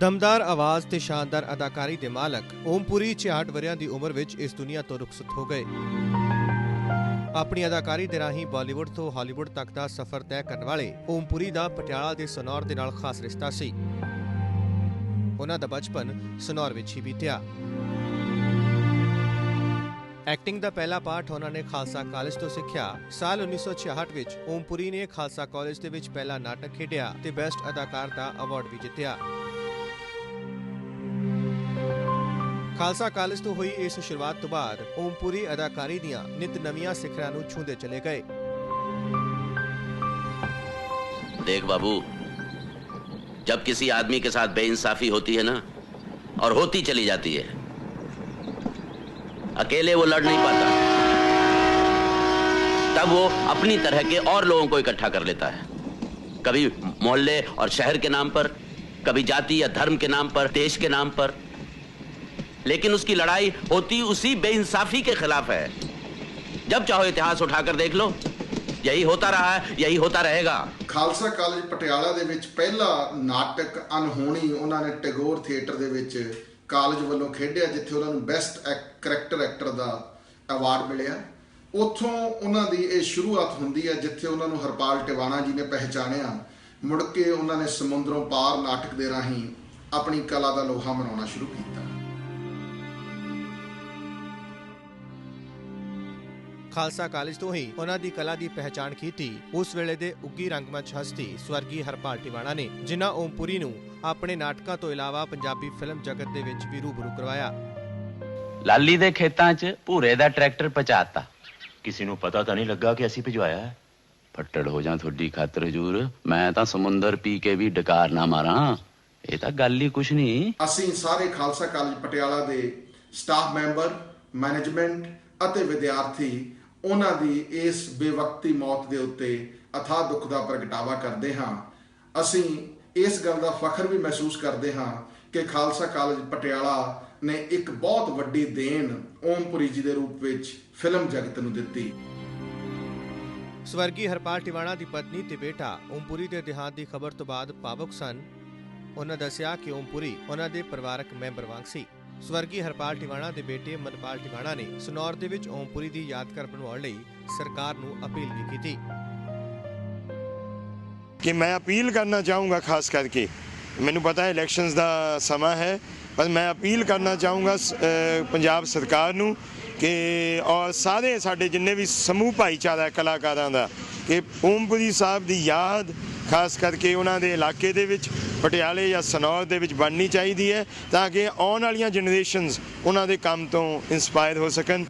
ਦਮਦਾਰ ਆਵਾਜ਼ ਤੇ ਸ਼ਾਨਦਾਰ ਅਦਾਕਾਰੀ ਦੇ ਮਾਲਕ ਓਮਪੁਰੀ 66 ਵਰਿਆਂ ਦੀ ਉਮਰ ਵਿੱਚ ਇਸ ਦੁਨੀਆ ਤੋਂ ਰੁਖਸਤ ਹੋ ਗਏ। ਆਪਣੀ ਅਦਾਕਾਰੀ ਦੇ ਰਾਹੀਂ ਬਾਲੀਵੁੱਡ ਤੋਂ ਹਾਲੀਵੁੱਡ ਤੱਕ ਦਾ ਸਫ਼ਰ ਤੈਅ ਕਰਨ ਵਾਲੇ ਓਮਪੁਰੀ ਦਾ ਪਟਿਆਲਾ ਦੇ ਸਨੌਰ ਦੇ ਨਾਲ ਖਾਸ ਰਿਸ਼ਤਾ ਸੀ। ਉਹਨਾਂ ਦਾ ਬਚਪਨ ਸਨੌਰ ਵਿੱਚ ਹੀ ਬੀਤਿਆ। ਐਕਟਿੰਗ ਦਾ ਪਹਿਲਾ ਪਾਠ ਉਹਨਾਂ ਨੇ ਖਾਲਸਾ ਕਾਲਜ ਤੋਂ ਸਿੱਖਿਆ। ਸਾਲ 1966 ਵਿੱਚ ਓਮਪੁਰੀ ਨੇ ਖਾਲਸਾ ਕਾਲਜ ਦੇ ਵਿੱਚ ਪਹਿਲਾ ਨਾਟਕ ਖੇਡਿਆ ਤੇ ਬੈਸਟ ਅਦਾਕਾਰ ਦਾ ਅਵਾਰਡ ਵੀ ਜਿੱਤਿਆ। ਖਾਲਸਾ ਕਾਲਜ ਤੋਂ ਹੋਈ ਇਸ ਸ਼ੁਰੂਆਤ ਤੋਂ ਬਾਅਦ ਓਮਪੁਰੀ ਅਦਾਕਾਰੀ ਦੀਆਂ ਨਿਤ ਨਵੀਆਂ ਸਿਖਰਾਂ ਨੂੰ ਛੂੰਦੇ ਚਲੇ ਗਏ देख बाबू जब किसी आदमी के साथ बेइंसाफी होती है ना और होती चली जाती है अकेले वो लड़ नहीं पाता तब वो अपनी तरह के और लोगों को इकट्ठा कर लेता है कभी मोहल्ले और शहर के नाम पर कभी जाति या धर्म के नाम पर देश के नाम पर लेकिन उसकी लड़ाई होती उसी बेइंसाफी के खिलाफ है जब चाहो इतिहास उठाकर देख लो यही होता रहा है यही होता रहेगा ਖਾਲਸਾ ਕਾਲਜ ਪਟਿਆਲਾ ਦੇ ਵਿੱਚ ਪਹਿਲਾ ਨਾਟਕ ਅਨਹੋਣੀ ਉਹਨਾਂ ਨੇ ਟੈਗੋਰ ਥੀਏਟਰ ਦੇ ਵਿੱਚ ਕਾਲਜ ਵੱਲੋਂ ਖੇਡਿਆ ਜਿੱਥੇ ਉਹਨਾਂ ਨੂੰ ਬੈਸਟ ਕਰੈਕਟਰ ਐਕਟਰ ਦਾ ਅਵਾਰਡ ਮਿਲਿਆ ਉੱਥੋਂ ਉਹਨਾਂ ਦੀ ਇਹ ਸ਼ੁਰੂਆਤ ਹੁੰਦੀ ਹੈ ਜਿੱਥੇ ਉਹਨਾਂ ਨੂੰ ਹਰਪਾਲ ਟਿਵਾਣਾ ਜੀ ਨੇ ਪਹਿਚਾਣਿਆ ਮੁੜ ਕੇ ਉਹਨਾਂ ਨੇ ਸਮੁੰਦਰੋਂ ਪਾਰ ਨਾਟਕ ਦੇ ਰਾਹੀਂ ਆਪਣੀ ਕਲਾ ਦਾ ਲੋਹਾ ਮਨਾਉਣਾ ਸ਼ੁਰੂ ਕੀਤਾ ਖਾਲਸਾ ਕਾਲਜ ਤੋਂ ਹੀ ਉਹਨਾਂ ਦੀ ਕਲਾ ਦੀ ਪਹਿਚਾਣ ਕੀਤੀ। ਉਸ ਵੇਲੇ ਦੇ ਉੱਗੀ ਰੰਗਮੰਚ ਹਸਤੀ ਸਵਰਗੀ ਹਰਪਾਲ ਟਿਵਾਣਾ ਨੇ ਜਿਨ੍ਹਾਂ ਓਮਪੁਰੀ ਨੂੰ ਆਪਣੇ ਨਾਟਕਾਂ ਤੋਂ ਇਲਾਵਾ ਪੰਜਾਬੀ ਫਿਲਮ ਜਗਤ ਦੇ ਵਿੱਚ ਵੀ ਰੂਬਰੂ ਕਰਵਾਇਆ। ਲਾਲੀ ਦੇ ਖੇਤਾਂ 'ਚ ਭੂਰੇ ਦਾ ਟਰੈਕਟਰ ਪਹੁੰਚਾਤਾ ਕਿਸੇ ਨੂੰ ਪਤਾ ਤਾਂ ਨਹੀਂ ਲੱਗਾ ਕਿ ਅਸੀਂ ਭਿਜਵਾਇਆ ਹੈ। ਫੱਟੜ ਹੋ ਜਾ ਤੁਹਾਡੀ ਖਾਤਰ ਹਜੂਰ ਮੈਂ ਤਾਂ ਸਮੁੰਦਰ ਪੀ ਕੇ ਵੀ ਡਕਾਰ ਨਾ ਮਾਰਾਂ। ਇਹ ਤਾਂ ਗੱਲ ਹੀ ਕੁਛ ਨਹੀਂ। ਅਸੀਂ ਸਾਰੇ ਖਾਲਸਾ ਕਾਲਜ ਪਟਿਆਲਾ ਦੇ ਸਟਾਫ ਮੈਂਬਰ ਮੈਨੇਜਮੈਂਟ ਅਤੇ ਵਿਦਿਆਰਥੀ ਉਹਨਾਂ ਦੀ ਇਸ ਬੇਵਕਤੀ ਮੌਤ ਦੇ ਉੱਤੇ ਅਥਾਹ ਦੁੱਖ ਦਾ ਪ੍ਰਗਟਾਵਾ ਕਰਦੇ ਹਾਂ। ਅਸੀਂ ਇਸ ਗੱਲ ਦਾ ਫਖਰ ਵੀ ਮਹਿਸੂਸ ਕਰਦੇ ਹਾਂ ਕਿ ਖਾਲਸਾ ਕਾਲਜ ਪਟਿਆਲਾ ਨੇ ਇੱਕ ਬਹੁਤ ਵੱਡੀ ਦੇਣ ਓਮਪੁਰੀ ਜੀ ਦੇ ਰੂਪ ਵਿੱਚ ਫਿਲਮ ਜਗਤ ਨੂੰ ਦਿੱਤੀ। ਸਵਰਗੀ ਹਰਪਾਲ ਟਿਵਾਣਾ ਦੀ ਪਤਨੀ ਤੇ ਬੇਟਾ ਓਮਪੁਰੀ ਦੇ ਦੇਹਾਂਤ ਦੀ ਖਬਰ ਤੋਂ ਬਾਅਦ ਭਾਵੁਕ ਸਨ। ਉਹਨਾਂ ਦੱਸਿਆ ਕਿ ਓਮਪੁਰੀ ਉਹਨਾਂ ਦੇ ਪਰਿਵਾਰਕ ਮੈਂਬਰ ਵਾਂਗ ਸੀ। ਸਵਰਗੀ ਹਰਪਾਲ ਟਿਵਾਣਾ ਦੇ ਬੇਟੇ ਮਨਪਾਲ ਟਿਵਾਣਾ ਨੇ ਸਨੌਰ ਦੇ ਵਿੱਚ ਓਮਪੁਰੀ ਦੀ ਯਾਦਗਾਰ ਬਣਾਉਣ ਲਈ ਸਰਕਾਰ ਨੂੰ ਅਪੀਲ ਵੀ ਕੀਤੀ। ਕਿ ਮੈਂ ਅਪੀਲ ਕਰਨਾ ਚਾਹੂੰਗਾ ਖਾਸ ਕਰਕੇ। ਮੈਨੂੰ ਪਤਾ ਹੈ ਇਲੈਕਸ਼ਨਸ ਦਾ ਸਮਾਂ ਹੈ। ਪਰ ਮੈਂ ਅਪੀਲ ਕਰਨਾ ਚਾਹੂੰਗਾ, ਸ- ਪੰਜਾਬ ਸਰਕਾਰ ਨੂੰ ਕਿ, ਔਰ ਸਾਰੇ ਸਾਡੇ ਜਿੰਨੇ ਵੀ ਸਮੂਹ ਭਾਈਚਾਰਾ ਕਲਾਕਾਰਾਂ ਦਾ, ਕਿ ਓਮਪੁਰੀ ਸਾਹਿਬ ਦੀ ਯਾਦ ਖਾਸ ਕਰਕੇ ਉਹਨਾਂ ਦੇ ਇਲਾਕੇ ਦੇ ਵਿੱਚ, ਪਟਿਆਲੇ ਜਾਂ ਸਨੌਰ ਦੇ ਵਿੱਚ ਬਣਨੀ ਚਾਹੀਦੀ ਹੈ, ਤਾਂ ਕਿ ਆਉਣ ਵਾਲੀਆਂ ਜਨਰੇਸ਼ਨਸ ਉਹਨਾਂ ਦੇ ਕੰਮ ਤੋਂ ਇਨਸਪਾਇਰ ਹੋ ਸਕਣ।